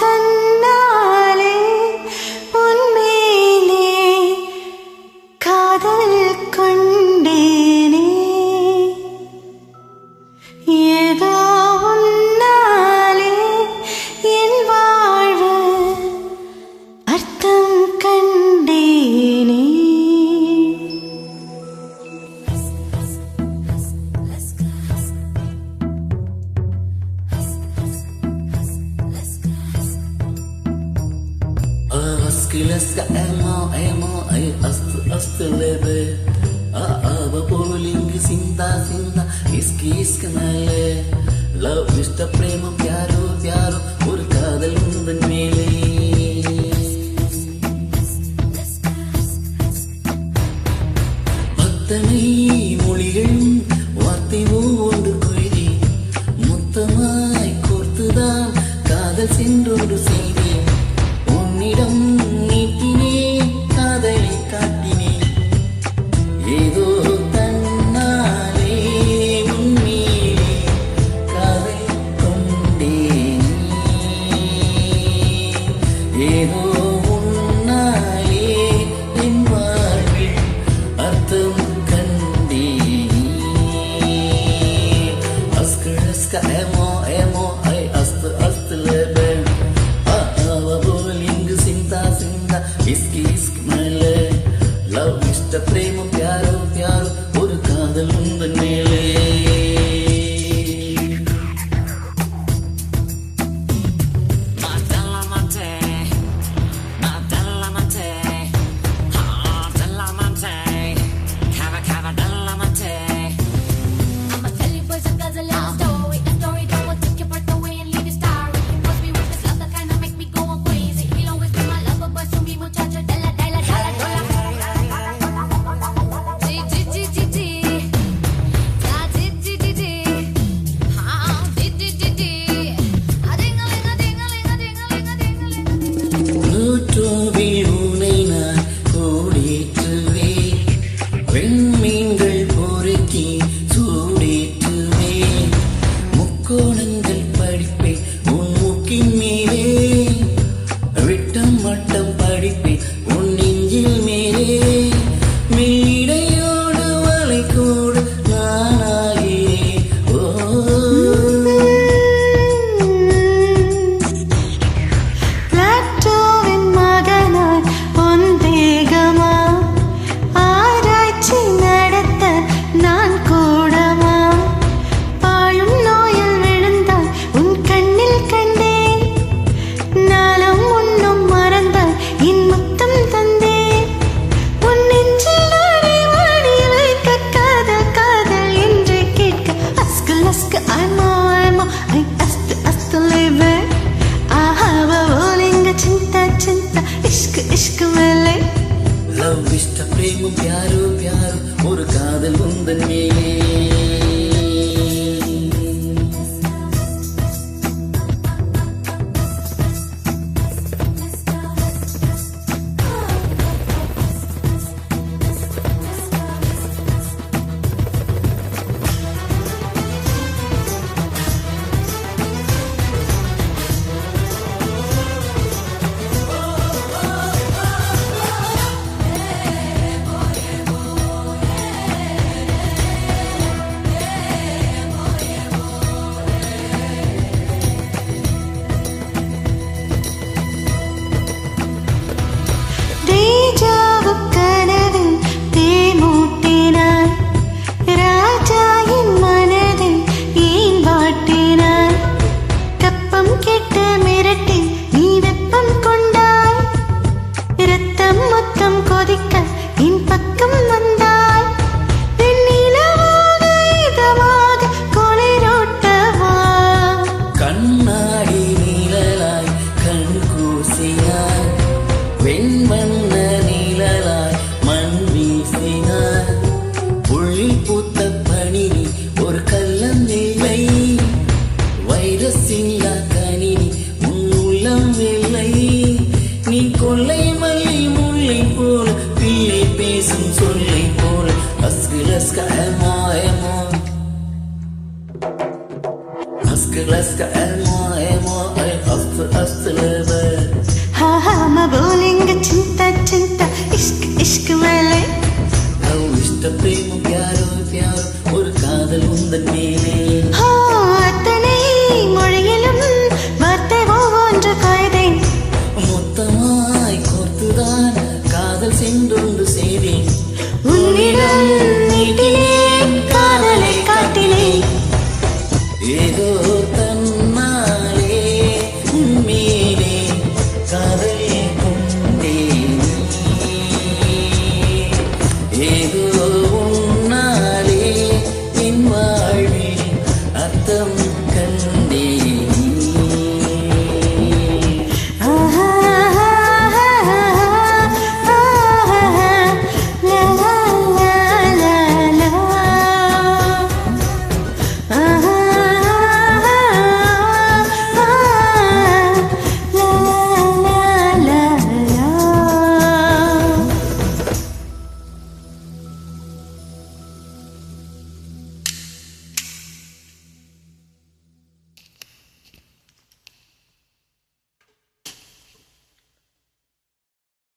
தன்னாலே உன்மேலே காதல் Skilleska emo, emo, ay, ast, astelebe A ava polulingi sinda, sinda, iski, iskanale Love, ishta, prema, de primo. De love இஷ்ட பிரேமும் யாரோ யாரோ. ஒரு காதல் உந்தன் மேலே. ரத்தம் மொத்தம் கொதிக்க என் பக்கம் வந்தாய். இதமாக கொலைரோட்டவா கண்ணாடி நீழலாய் கண் கூசினாய். வெண்மண்ண நீழலாய் மண் வீசினாய். புள்ளி பூத்த பணி ஒரு கல்லம் இல்லை. வைரஸ் இல்லாத Let's go, Elmo, Elmo, I hustle, hustle, Sunday.